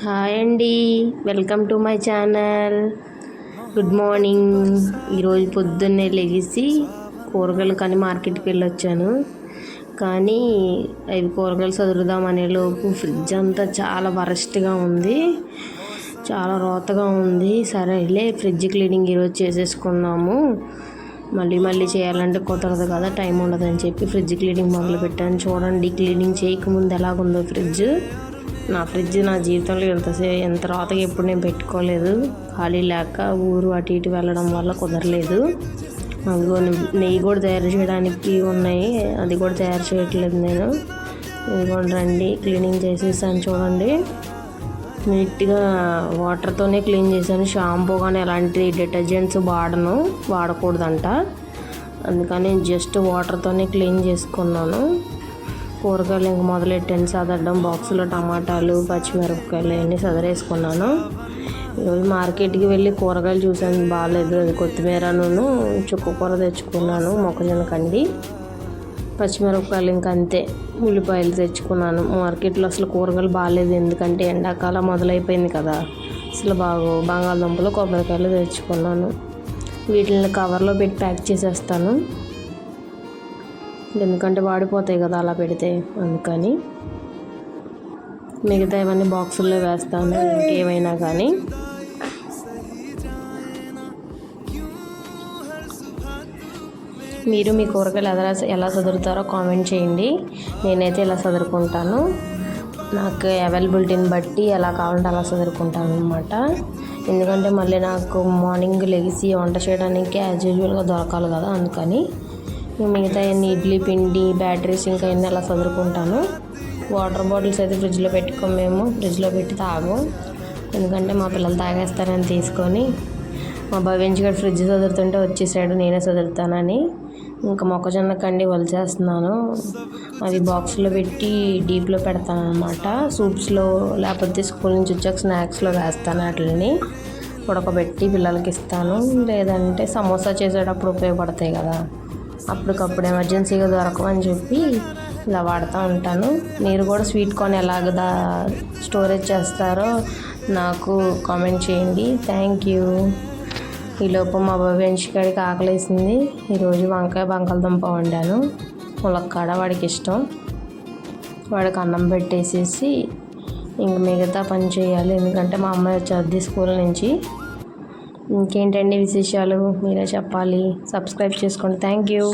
Hi అండి. Welcome to my channel. Good morning. ఈరోజు పొద్దున్నే లెగిసి కూరగాయలు కానీ మార్కెట్కి వెళ్ళొచ్చాను. కానీ అవి కూరగాయలు చదువుదామనే లోపు ఫ్రిడ్జ్ అంతా చాలా వరస్ట్గా ఉంది. చాలా రోతగా ఉంది. సరేలే ఫ్రిడ్జ్ క్లీనింగ్ ఈరోజు చేసేసుకున్నాము మళ్ళీ మళ్ళీ చేయాలంటే కుదరదు కదా టైం ఉండదని చెప్పి ఫ్రిడ్జ్ క్లీనింగ్ మొదలు పెట్టాను చూడండి క్లీనింగ్ చేయకముందు ఎలాగుందో ఫ్రిడ్జ్. నా ఫ్రిడ్జ్ నా జీవితంలో ఎంతసే ఎంత రాతగా ఎప్పుడు నేను పెట్టుకోలేదు. ఖాళీ లేక ఊరు అటు ఇటు వెళ్ళడం వల్ల కుదరలేదు. అదిగో నెయ్యి కూడా తయారు చేయడానికి ఉన్నాయి. అది కూడా తయారు చేయట్లేదు నేను. ఇదిగోండి రండి క్లీనింగ్ చేసేసాను చూడండి. నీట్గా వాటర్తోనే క్లీన్ చేశాను. షాంపూ కానీ ఎలాంటి డిటర్జెంట్స్ వాడను వాడకూడదంట. అందుకని జస్ట్ వాటర్తోనే క్లీన్ చేసుకున్నాను. కూరగాయలు ఇంక మొదలెట్టాను సదరడం బాక్సులో టమాటాలు పచ్చిమిరపకాయలు అన్నీ సదరేసుకున్నాను. ఈరోజు మార్కెట్కి వెళ్ళి కూరగాయలు చూసాను బాగాలేదు. అది కొత్తిమీరను చుక్క కూర తెచ్చుకున్నాను. మొక్కజొన్న కండి. పచ్చిమిరపకాయలు ఇంక అంతే. ఉల్లిపాయలు తెచ్చుకున్నాను. మార్కెట్లో అసలు కూరగాయలు బాగాలేదు. ఎందుకంటే ఎండాకాలం మొదలైపోయింది కదా. అసలు బాగు బంగాళదుంపలు కొబ్బరికాయలు తెచ్చుకున్నాను. వీటిని కవర్లో పెట్టి ప్యాక్ చేసేస్తాను. ఎందుకంటే వాడిపోతాయి కదా అలా పెడితే. అందుకని మిగతా ఇవన్నీ బాక్సుల్లో వేస్తాను. ఏమైనా కానీ మీరు మీ కూరగాయలు ఎలా ఎలా చదువుతారో కామెంట్ చేయండి. నేనైతే ఇలా చదువుకుంటాను నాకు అవైలబిలిటీని బట్టి ఎలా కావాలంటే అలా చదువుకుంటాను అనమాట ఎందుకంటే మళ్ళీ నాకు మార్నింగ్ లెగిసి వంట చేయడానికి యాజ్ యూజువల్గా దొరకాలి కదా. అందుకని మిగతా అన్ని ఇడ్లీ పిండి బ్యాటరీస్ ఇంకా అన్నీ అలా చదువుకుంటాను వాటర్ బాటిల్స్ అయితే ఫ్రిడ్జ్లో పెట్టుకోము మేము ఫ్రిడ్జ్లో పెట్టి తాగు. ఎందుకంటే మా పిల్లలు తాగేస్తారని తీసుకొని మా భవించి కూడా ఫ్రిడ్జ్ చదువుతుంటే వచ్చేసాడు నేనే చదువుతానని ఇంకా మొక్కజొన్న కండి వలిచేస్తున్నాను. అది బాక్స్లో పెట్టి డీప్లో పెడతాను అనమాట సూప్స్లో లేకపోతే స్కూల్ నుంచి వచ్చాక స్నాక్స్లో వేస్తాను వాటిని ఉడకబెట్టి పిల్లలకి ఇస్తాను. లేదంటే సమోసా చేసేటప్పుడు ఉపయోగపడతాయి కదా. అప్పటికప్పుడు ఎమర్జెన్సీగా దొరకవని చెప్పి ఇలా వాడుతూ ఉంటాను. మీరు కూడా స్వీట్ కార్న్ ఎలాగ స్టోరేజ్ చేస్తారో నాకు కామెంట్ చేయండి. Thank you. ఈలోపు మా బాబు కాడికి ఆకలేసింది. ఈరోజు వంకాయ బంగాళదుంప వండాను. ములక్కాడ వాడికి ఇష్టం. వాడికి అన్నం పెట్టేసేసి ఇంక మిగతా పని చేయాలి. ఎందుకంటే మా అమ్మాయి వచ్చేది స్కూల్ నుంచి. ఇంకేంటండి విశేషాలు? మీరే చెప్పాలి. సబ్స్క్రైబ్ చేసుకోండి. Thank you.